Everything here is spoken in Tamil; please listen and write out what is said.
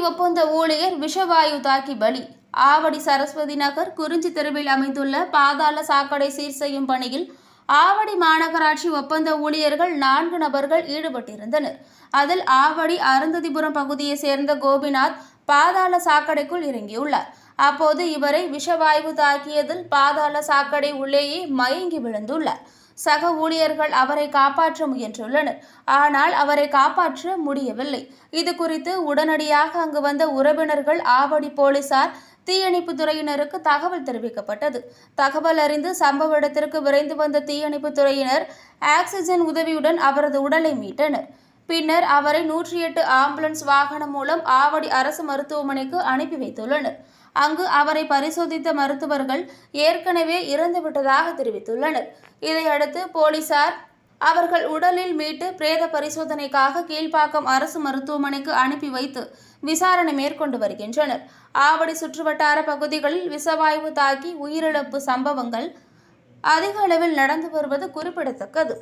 ஒப்பந்த ஊழியர் விஷவாயு தாக்கி பலி. ஆவடி சரஸ்வதி நகர் குறிஞ்சி தெருவில் அமைந்துள்ள பாதாள சாக்கடை சீர் செய்யும் பணியில் ஆவடி மாநகராட்சி ஒப்பந்த ஊழியர்கள் நான்கு நபர்கள் ஈடுபட்டிருந்தனர். அதில் ஆவடி அருந்ததிபுரம் பகுதியை சேர்ந்த கோபிநாத் பாதாள சாக்கடைக்குள் இறங்கியுள்ளார். அப்போது இவரை விஷவாயு தாக்கியதில் பாதாள சாக்கடை உள்ளேயே மயங்கி விழுந்துள்ளார். சக ஊழியர்கள் அவரை காப்பாற்ற முயன்றுள்ளனர். ஆனால் அவரை காப்பாற்ற முடியவில்லை. இது குறித்து உடனடியாக அங்கு வந்த உறவினர்கள் ஆவடி போலீசார் தீயணைப்பு துறையினருக்கு தகவல் தெரிவிக்கப்பட்டது. தகவல் அறிந்து சம்பவ இடத்திற்கு விரைந்து வந்த தீயணைப்பு துறையினர் ஆக்சிஜன் உதவியுடன் அவரது உடலை மீட்டனர். பின்னர் அவரை நூற்றி எட்டு ஆம்புலன்ஸ் வாகனம் மூலம் ஆவடி அரசு மருத்துவமனைக்கு அனுப்பி வைத்துள்ளனர். அங்கு அவரை பரிசோதித்த மருத்துவர்கள் ஏற்கனவே இறந்துவிட்டதாக தெரிவித்துள்ளனர். இதையடுத்து போலீசார் அவர்கள் உடலில் மீட்டு பிரேத பரிசோதனைக்காக கீழ்ப்பாக்கம் அரசு மருத்துவமனைக்கு அனுப்பி வைத்து விசாரணை மேற்கொண்டு வருகின்றனர். ஆவடி சுற்றுவட்டார பகுதிகளில் விசவாய்வு தாக்கி உயிரிழப்பு சம்பவங்கள் அதிக அளவில் நடந்து வருவது குறிப்பிடத்தக்கது.